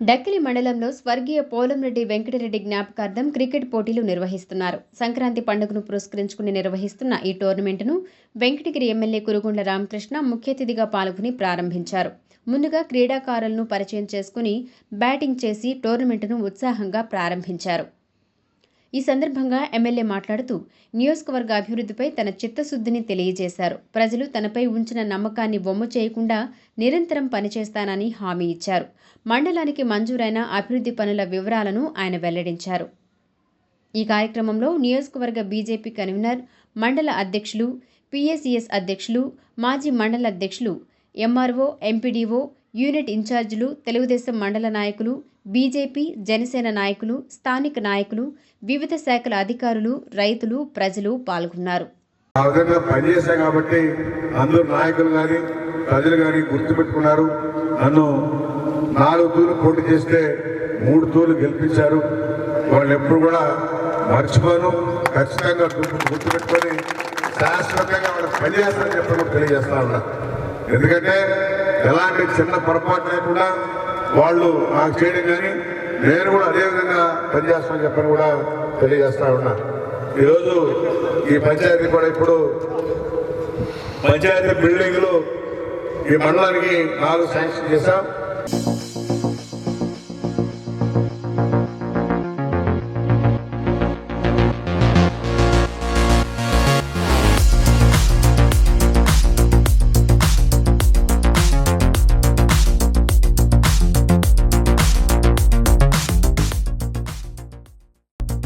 డక్కిలి మండలంలో స్వర్గీయ పోలంరెడ్డి వెంకటరెడ్డి జ్ఞాపకార్థం క్రికెట్ పోటీలు నిర్వహిస్తున్నారు. సంక్రాంతి పండుగను పురస్కరించుకుని నిర్వహిస్తున్న ఈ టోర్నమెంటును Venkatagiri M L A Kurugundla Ramakrishna ముఖ్య అతిథిగా పాల్గొని ప్రారంభించారు. ముందుగా క్రీడాకారులను పరిచయం చేసుకుని బ్యాటింగ్ చేసి టోర్నమెంటును ఉత్సాహంగా ప్రారంభించారు. ఈ సందర్భంగా ఎమ్మెల్యే మాట్లాడుతూ నియోజకవర్గ అభివృద్ధిపై తన చిత్తశుద్ధిని తెలియజేశారు. ప్రజలు తనపై ఉంచిన నమ్మకాన్ని బొమ్మ చేయకుండా నిరంతరం పనిచేస్తానని హామీ ఇచ్చారు. మండలానికి మంజూరైన అభివృద్ధి పనుల వివరాలను ఆయన వెల్లడించారు. ఈ కార్యక్రమంలో నియోజకవర్గ బీజేపీ కన్వీనర్ మండల అధ్యక్షులు పిఎస్సిఎస్ అధ్యక్షులు మాజీ మండల అధ్యక్షులు ఎంఆర్ఓ ఎంపీడీఓ యూనిట్ ఇన్ఛార్జీలు తెలుగుదేశం మండల నాయకులు బీజేపీ జనసేన నాయకులు స్థానిక నాయకులు వివిధ శాఖల అధికారులు రైతులు ప్రజలు పాల్గొన్నారు. ఆ విధంగా పనిచేశాం కాబట్టి అందరు నాయకులు కానీ ప్రజలు కానీ గుర్తుపెట్టుకున్నారు. నన్ను నాలుగు తూర్లు పోటీ చేస్తే మూడు తూర్లు గెలిపించారు. వాళ్ళు ఎప్పుడు కూడా మర్చిపోను. ఖచ్చితంగా గుర్తు గుర్తుపెట్టుకొని శాశ్వతంగా వాళ్ళు పనిచేస్తారని చెప్పి తెలియజేస్తా ఉన్నా. ఎందుకంటే ఎలాంటి చిన్న పొరపాటు లేకుండా వాళ్ళు నాకు చేయడం కానీ నేను కూడా అదేవిధంగా పనిచేస్తానని చెప్పని కూడా తెలియజేస్తా ఉన్నా. ఈరోజు ఈ పంచాయతీ కూడా ఇప్పుడు పంచాయతీ బిల్డింగ్లు ఈ మండలానికి నాలుగు శాంక్షన్ చేశాం.